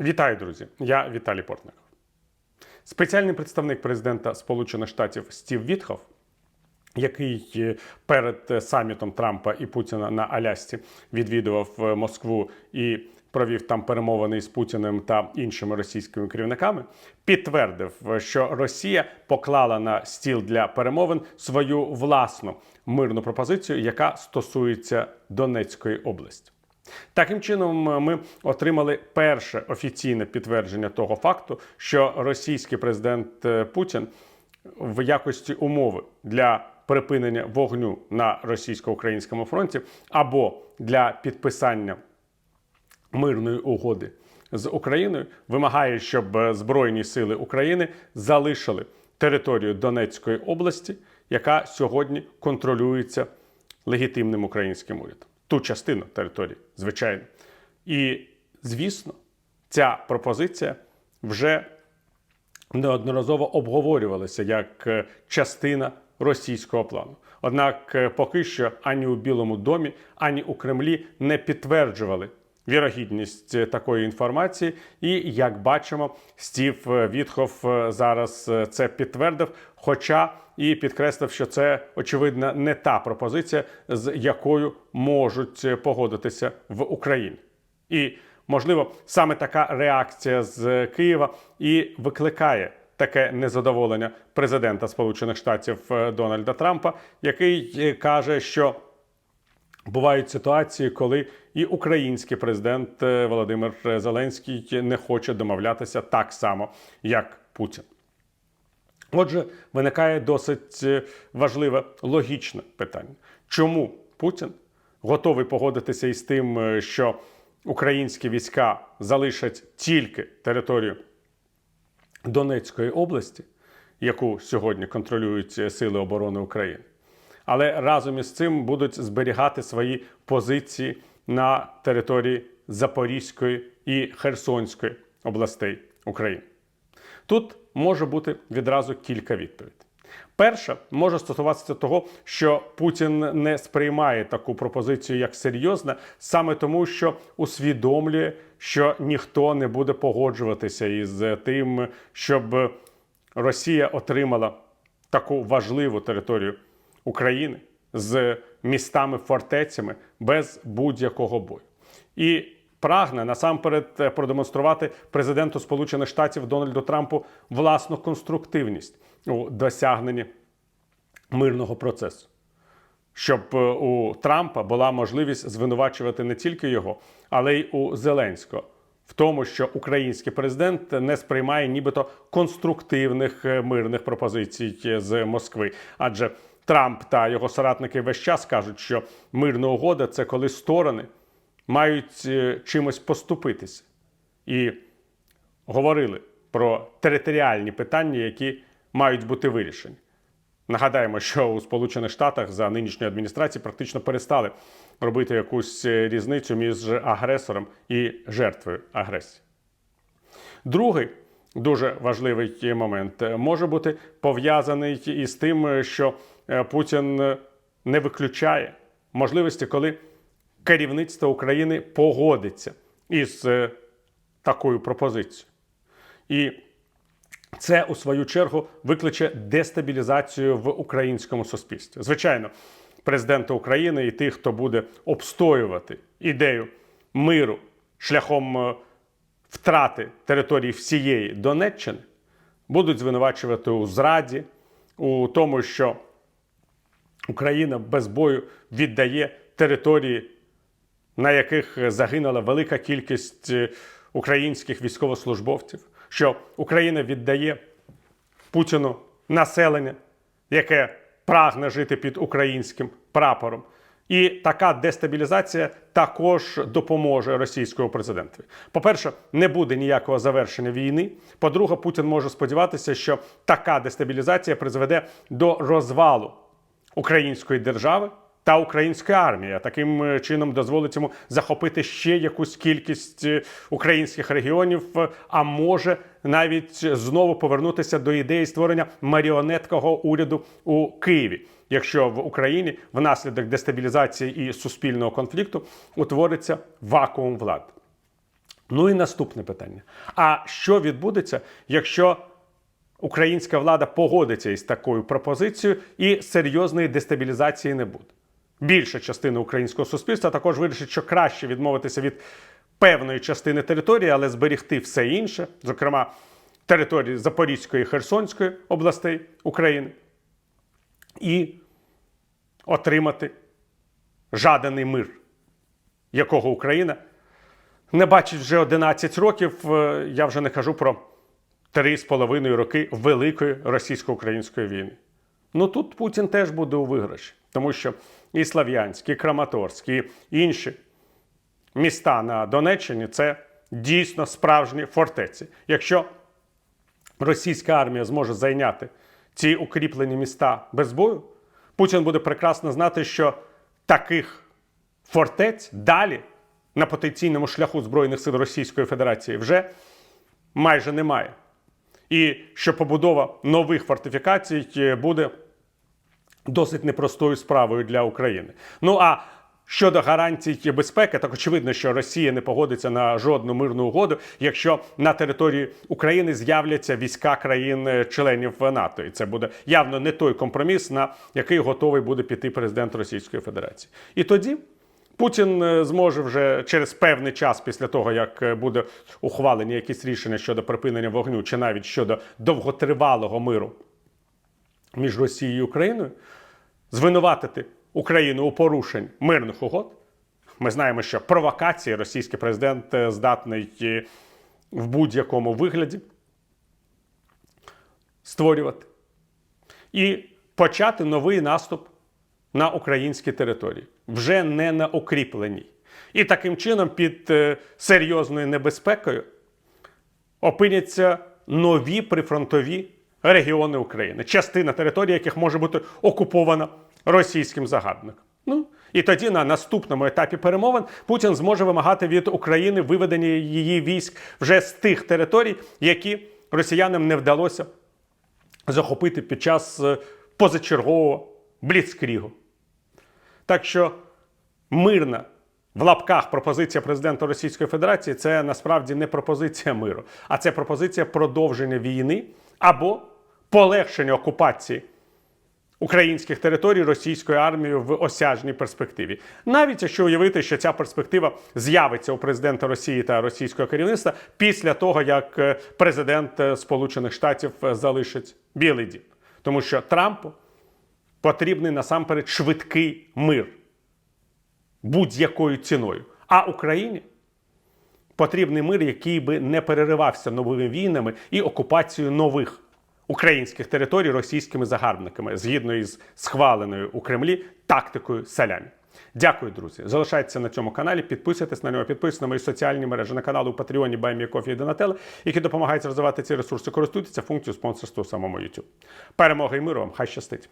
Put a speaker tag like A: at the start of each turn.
A: Вітаю, друзі! Я Віталій Портников. Спеціальний представник президента Сполучених Штатів Стів Вітхов, який е, перед е, самітом Трампа і Путіна на Алясці відвідував е, Москву і провів там перемовини з Путіним та іншими російськими керівниками, підтвердив, що Росія поклала на стіл для перемовин свою власну мирну пропозицію, яка стосується Донецької області. Таким чином, ми отримали перше офіційне підтвердження того факту, що російський президент е, Путін в якості умови для припинення вогню на російсько-українському фронті або для підписання мирної угоди з Україною вимагає, щоб е, Збройні сили України залишили територію Донецької області, яка сьогодні контролюється легітимним українським урядом. Ту частину території, звичайно. І, звісно, ця пропозиція вже неодноразово обговорювалася як е, частина російського плану. Однак е, поки що ані у Білому домі, ані у Кремлі не підтверджували вірогідність е, такої інформації. І як бачимо, Стів е, Вітхов е, зараз це підтвердив. Хоча і підкреслив, що це очевидно не та пропозиція, з якою можуть погодитися в Україні. І можливо, саме така реакція з Києва і викликає таке незадоволення президента Сполучених Штатів Дональда Трампа, який каже, що бувають ситуації, коли і український президент е, Володимир Зеленський не хоче домовлятися так само, як Путін. Отже, виникає досить е, важливе логічне питання: чому Путін готовий погодитися із тим, е, що українські війська залишать тільки територію Донецької області, яку сьогодні контролюють Сили оборони України, але разом із цим будуть зберігати свої позиції на території Запорізької і Херсонської областей України. Тут може бути відразу кілька відповідей. Перша може стосуватися того, що Путін не сприймає таку пропозицію як серйозна, саме тому, що усвідомлює, що ніхто не буде погоджуватися із тим, щоб Росія отримала таку важливу територію України з містами-фортецями без будь-якого бою. І прагне насамперед е, продемонструвати президенту Сполучених Штатів Дональду Трампу власну конструктивність у досягненні мирного процесу. Щоб е, у Трампа була можливість звинувачувати не тільки його, але й у Зеленського в тому, що український президент не сприймає нібито конструктивних е, мирних пропозицій з Москви. Адже Трамп та його соратники весь час кажуть, що мирна угода це коли сторони мають е, чимось поступитися. І говорили про територіальні питання, які мають бути вирішені. Нагадаємо, що у Сполучених Штатах за нинішньої адміністрації практично перестали робити якусь е, різницю між агресором і жертвою агресії. Другий дуже важливий момент е, може бути пов'язаний із тим, що Путін не виключає можливості, коли керівництво України погодиться із е, такою пропозицією. І це, у свою чергу, викличе дестабілізацію в українському суспільстві. Звичайно, президента України і тих, хто буде обстоювати ідею миру шляхом е, втрати території всієї Донеччини, будуть звинувачувати у зраді, у тому, що Україна без бою віддає території, на яких загинула велика кількість е, українських військовослужбовців, що Україна віддає Путіну населення, яке прагне жити під українським прапором. І така дестабілізація також допоможе російському президентові. По-перше, не буде ніякого завершення війни. По-друге, Путін може сподіватися, що така дестабілізація призведе до розвалу української держави та української армії. Таким е, чином дозволить йому захопити ще якусь кількість е, українських регіонів, е, а може навіть знову повернутися до ідеї створення маріонеткового уряду у Києві. Якщо в Україні внаслідок дестабілізації і суспільного конфлікту утвориться вакуум влади. Ну і наступне питання: а що відбудеться, якщо українська влада погодиться із такою пропозицією і серйозної дестабілізації не буде? Більша частина українського суспільства також вирішить, що краще відмовитися від певної частини території, але зберігти все інше, зокрема території Запорізької і Херсонської областей України, і отримати жаданий мир, якого Україна не бачить вже 11 років. Е, Я вже не кажу про 3,5 роки Великої російсько-української війни. Ну тут Путін теж буде у виграші, тому що і Слав'янськ, і Краматорськ, і інші міста на Донеччині це дійсно справжні фортеці. Якщо російська армія зможе зайняти ці укріплені міста без бою, Путін буде прекрасно знати, що таких фортець далі на потенційному шляху Збройних сил Російської Федерації вже майже немає. І що побудова нових фортифікацій е, буде досить непростою справою для України. Ну а щодо гарантій безпеки, так очевидно, що Росія не погодиться на жодну мирну угоду, якщо на території України з'являться війська країн-членів НАТО. І це буде явно не той компроміс, на який готовий буде піти президент Російської Федерації. І тоді. Путін е, зможе вже через певний час після того, як е, буде ухвалені якісь рішення щодо припинення вогню, чи навіть щодо довготривалого миру між Росією і Україною, звинуватити Україну у порушень мирних угод. Ми знаємо, що провокації російський президент е, здатний в будь-якому вигляді створювати і почати новий наступ на українській території, вже не на укріпленій. І таким чином під е, серйозною небезпекою опиняться нові прифронтові регіони України, частина території, яких може бути окупована російським загарбником. Ну і тоді на наступному етапі перемовин Путін зможе вимагати від України виведення її військ вже з тих територій, які росіянам не вдалося захопити під час е, позачергового бліцкрігу. Так що мирна в лапках пропозиція президента Російської Федерації це насправді не пропозиція миру, а це пропозиція продовження війни або полегшення окупації українських територій російською армією в осяжній перспективі. Навіть якщо уявити, що ця перспектива з'явиться у президента Росії та російського керівництва після того, як е, президент е, Сполучених Штатів е, залишить Білий Дім. Тому що Трампу потрібний насамперед швидкий мир будь-якою ціною. А Україні потрібний мир, який би не переривався новими війнами і окупацією нових українських територій російськими загарбниками, згідно із схваленою у Кремлі тактикою салямі. Дякую, друзі. Залишайтеся на цьому каналі, підписуйтесь на нього, підписуйтесь на мої соціальні мережі на канал у Патреоні Баймі Кофі і Донателла, які допомагають розвивати ці ресурси. Користуйтеся функцією спонсорства у самому YouTube. Перемоги і миру вам! Хай щастить!